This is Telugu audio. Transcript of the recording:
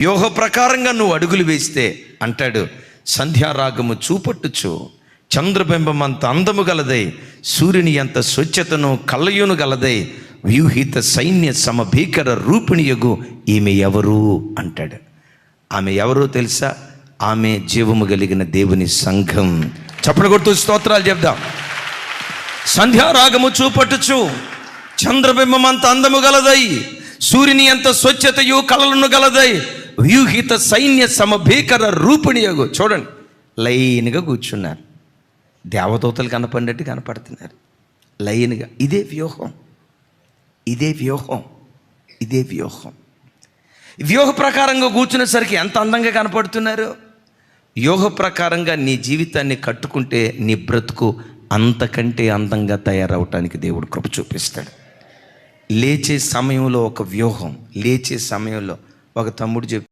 యోగ ప్రకారంగా నువ్వు అడుగులు వేస్తే అంటాడు సంధ్యారాగము చూపట్టుచు చంద్రబింబం అంత అందము గలదై సూర్యుని అంత స్వచ్ఛతను కళ్ళయును గలదై వ్యూహిత సైన్య సమభీకర రూపిణియగు ఈమె ఎవరు? అంటాడు. ఆమె ఎవరో తెలుసా? ఆమె జీవము కలిగిన దేవుని సంఘం. చప్పడు కొడుతూ స్తోత్రాలు చెప్దాం. సంధ్యారాగము చూపట్టుచు చంద్రబింబం అంత అందము గలదై సూర్యుని అంత స్వచ్ఛతయు కళలను గలదై వ్యూహిత సైన్య సమభీకర రూపిణియగు చూడండి లైన్గా కూర్చున్నారు. దేవదూతలు కనపడినట్టు కనపడుతున్నారు. లైన్గా. ఇదే వ్యూహం. ఇదే వ్యూహం. ఇదే వ్యూహం. వ్యూహ ప్రకారంగా కూర్చునేసరికి ఎంత అందంగా కనపడుతున్నారు? వ్యూహ ప్రకారంగా నీ జీవితాన్ని కట్టుకుంటే నీ బ్రతుకు అంతకంటే అందంగా తయారవటానికి దేవుడు కృప చూపిస్తాడు. లేచే సమయంలో ఒక వ్యూహం. లేచే సమయంలో ఒక తమ్ముడు చెప్పి